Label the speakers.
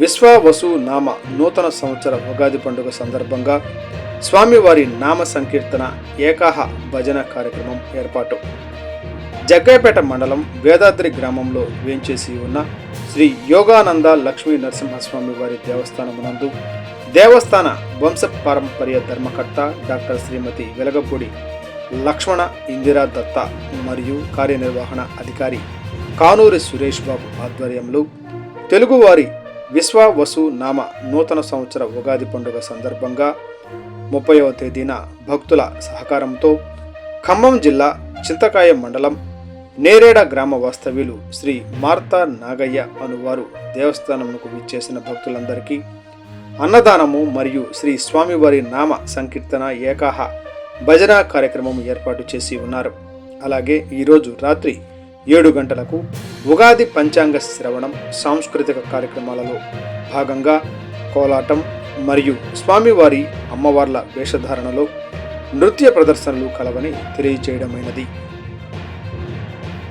Speaker 1: విశ్వవసు నామ నూతన సంవత్సర ఉగాది పండుగ సందర్భంగా స్వామివారి నామ సంకీర్తన ఏకాహ భజన కార్యక్రమం ఏర్పాటు. జగ్గైపేట మండలం వేదాద్రి గ్రామంలో వేంచేసి ఉన్న శ్రీ యోగానంద లక్ష్మీ నరసింహస్వామి వారి దేవస్థానమునందు దేవస్థాన వంశ పారంపర్య ధర్మకర్త డాక్టర్ శ్రీమతి వెలగపూడి లక్ష్మణ ఇందిరా దత్త మరియు కార్యనిర్వహణ అధికారి కానూరి సురేష్ బాబు ఆధ్వర్యంలో తెలుగువారి విశ్వ వసు నామ నూతన సంవత్సర ఉగాది పండుగ సందర్భంగా ముప్పైవ తేదీన భక్తుల సహకారంతో ఖమ్మం జిల్లా చింతకాయ మండలం నేరేడ గ్రామ వాస్తవ్యులు శ్రీ మార్తా నాగయ్య అనువారు దేవస్థానమునకు విచ్చేసిన భక్తులందరికీ అన్నదానము మరియు శ్రీ స్వామివారి నామ సంకీర్తన ఏకాహ భజన కార్యక్రమం ఏర్పాటు చేసి ఉన్నారు. అలాగే ఈరోజు రాత్రి ఏడు గంటలకు ఉగాది పంచాంగ శ్రవణం సాంస్కృతిక కార్యక్రమాలలో భాగంగా కోలాటం మరియు స్వామివారి అమ్మవార్ల వేషధారణలో నృత్య ప్రదర్శనలు కలవని తెలియజేయడమైనది.